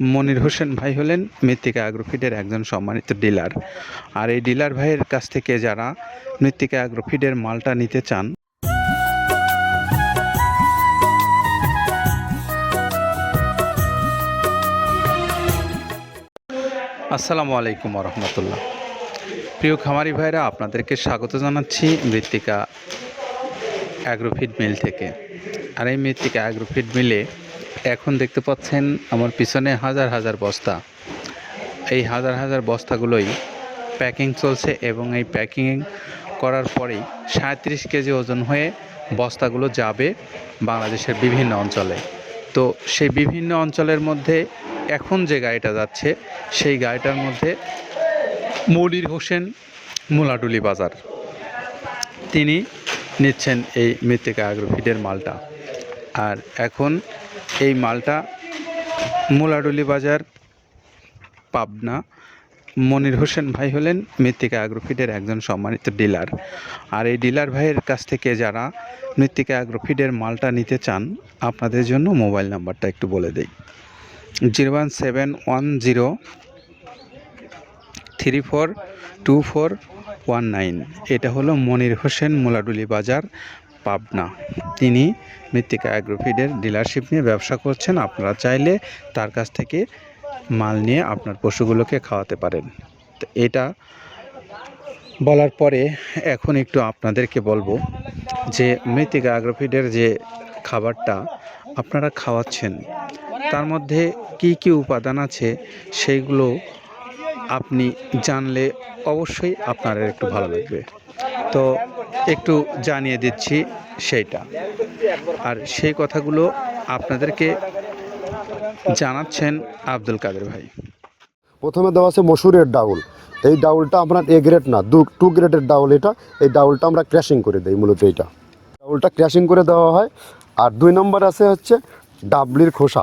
মনির হোসেন ভাই হলেন মৃত্তিকা অ্যাগ্রোফিডের একজন সম্মানিত ডিলার। আর এই ডিলার ভাইয়ের কাছ থেকে যারা মৃত্তিকা অ্যাগ্রোফিডের মালটা নিতে চান, আসসালামু আলাইকুম রহমতুল্লাহ প্রিয় খামারি ভাইরা, আপনাদেরকে স্বাগত জানাচ্ছি মৃত্তিকা অ্যাগ্রোফিড মিল থেকে। আর এই মৃত্তিকা অ্যাগ্রোফিড মিলে এখন দেখতে পাচ্ছেন আমার পিছনে হাজার হাজার বস্তা। এই হাজার হাজার বস্তাগুলোই প্যাকিং চলছে এবং এই প্যাকিং করার পরেই সাঁত্রিশ কেজি ওজন হয়ে বস্তাগুলো যাবে বাংলাদেশের বিভিন্ন অঞ্চলে। তো সেই বিভিন্ন অঞ্চলের মধ্যে এখন যে গাড়িটা যাচ্ছে, সেই গাড়িটার মধ্যে মনির হোসেন মুলাডুলি বাজার। তিনি নিচ্ছেন এই মৃত্তিকা অ্যাগ্রোফিডের মালটা। আর এখন এই মালটা মুলাডুলি বাজার, পাবনা। মনির হোসেন ভাই হলেন মৃত্তিকা অ্যাগ্রোফিডের একজন সম্মানিত ডিলার। আর এই ডিলার ভাইয়ের কাছ থেকে যারা মৃত্তিকা অ্যাগ্রোফিডের মালটা নিতে চান, আপনাদের জন্য মোবাইল নাম্বারটা একটু বলে দেই। Zero one seven one zero three four two four one nine. এটা হলো মনির হোসেন মোলাডুলি বাজার পাবনা। তিনি মৃত্তিকা অ্যাগ্রোফিডের ডিলারশিপ নিয়ে ব্যবসা করছেন। আপনারা চাইলে তার কাছ থেকে মাল নিয়ে আপনার পশুগুলোকে খাওয়াতে পারেন। তো এটা বলার পরে এখন একটু আপনাদেরকে বলব যে মৃত্তিকা অ্যাগ্রোফিডের যে খাবারটা আপনারা খাওয়াচ্ছেন, তার মধ্যে কি কি উপাদান আছে সেইগুলো আপনি জানলে অবশ্যই আপনার একটু ভালো লাগবে। তো একটু জানিয়ে দিচ্ছি সেইটা। আর সেই কথাগুলো আপনাদেরকে জানাচ্ছেন আব্দুল কাদের ভাই। প্রথমে দেওয়া আছে মসুরের ডাউল। এই ডাউলটা আপনার এ গ্রেড না, দু টু গ্রেডের ডাউল এটা। এই ডাউলটা আমরা ক্র্যাশিং করে দিই মূলত এইটা। ডাউলটা ক্র্যাশিং করে দেওয়া হয়। আর দুই নম্বর আছে হচ্ছে ডাবলির খোসা।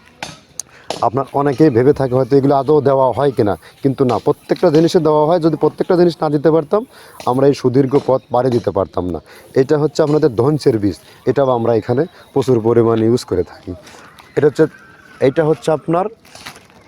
আপনার অনেকেই ভেবে থাকে হয়তো এগুলো আদৌ দেওয়া হয় কিনা। কিন্তু না, প্রত্যেকটা জিনিসে দেওয়া হয়। যদি প্রত্যেকটা জিনিস না দিতে পারতাম, আমরা এই সুদীর্ঘ পথ পাড়ি দিতে পারতাম না। এটা হচ্ছে আপনাদের ধ্বংসের বীজ এটাও আমরা এখানে প্রচুর পরিমাণে ইউজ করে থাকি। এটা হচ্ছে এটা হচ্ছে আপনার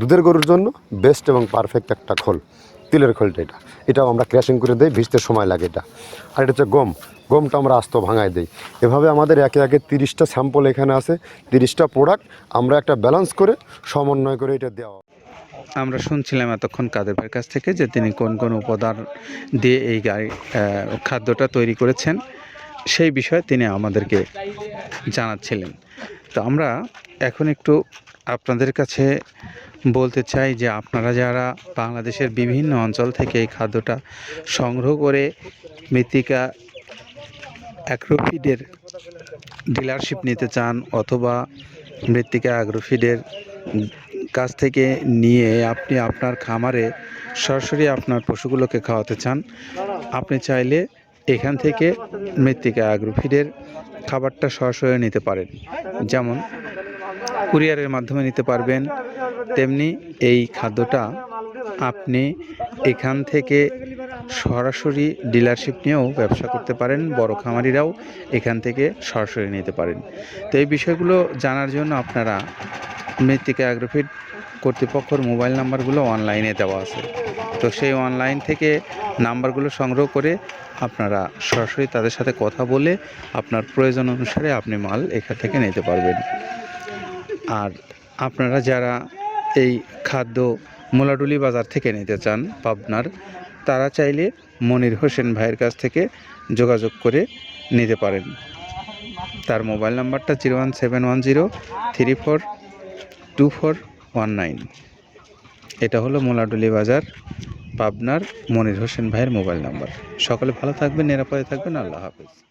দুধের গরুর জন্য বেস্ট এবং পারফেক্ট একটা খোল, তিলের খোলটা এটা। এটাও আমরা ক্র্যাশিং করে দিই, ভিজতে সময় লাগে এটা। আর এটা হচ্ছে গম। গমটা আমরা আস্ত ভাঙায় দিই। এভাবে আমাদের একে একে তিরিশটা স্যাম্পল এখানে আছে, তিরিশটা প্রোডাক্ট আমরা একটা ব্যালেন্স করে সমন্বয় করে এটা দেওয়া আমরা শুনছিলাম এতক্ষণ কাদের ভাইয়ের কাছ থেকে যে তিনি কোন কোন উপাদান দিয়ে এই গাড়ি খাদ্যটা তৈরি করেছেন, সেই বিষয়ে তিনি আমাদেরকে জানাচ্ছিলেন। তো আমরা এখন একটু আপনাদের কাছে বলতে চাই যে আপনারা যারা বাংলাদেশের বিভিন্ন অঞ্চল থেকে এই খাদ্যটা সংগ্রহ করে মৃত্তিকা অ্যাগ্রোফিডের ডিলারশিপ নিতে চান অথবা মৃত্তিকা অ্যাগ্রোফিডের কাছ থেকে নিয়ে আপনি আপনার খামারে সরাসরি আপনার পশুগুলোকে খাওয়াতে চান, আপনি চাইলে এখান থেকে মৃত্তিকা অ্যাগ্রোফিডের খাবারটা সরাসরি নিতে পারেন। যেমন কুরিয়ারের মাধ্যমে নিতে পারবেন। তেমনি এই খাদ্যটা আপনি এখান থেকে সরাসরি ডিলারশিপ নিয়েও ব্যবসা করতে পারেন, বড় খামারিরাও এখান থেকে সরাসরি নিতে পারেন। তো এই বিষয়গুলো জানার জন্য আপনারা মৃত্তিকা অ্যাগ্রোফিট কর্তৃপক্ষের মোবাইল নাম্বারগুলো অনলাইনে দেওয়া আছে। তো সেই অনলাইন থেকে নাম্বারগুলো সংগ্রহ করে আপনারা সরাসরি তাদের সাথে কথা বলে আপনার প্রয়োজন অনুসারে আপনি মাল এখান থেকে নিতে পারবেন। আর আপনারা যারা এই খাদ্য মোলাডুলি বাজার থেকে নিতে চান পাবনার, তারা চাইলে মনির হোসেন ভাইয়ের কাছ থেকে যোগাযোগ করে নিতে পারেন। তার মোবাইল নাম্বারটা zero one seven one zero three four two four one nine. এটা হলো মোলাডুলি বাজার, পাবনার মনির হোসেন ভাইয়ের মোবাইল নাম্বার। সকলে ভালো থাকবেন, নিরাপদে থাকবেন। আল্লাহ হাফেজ।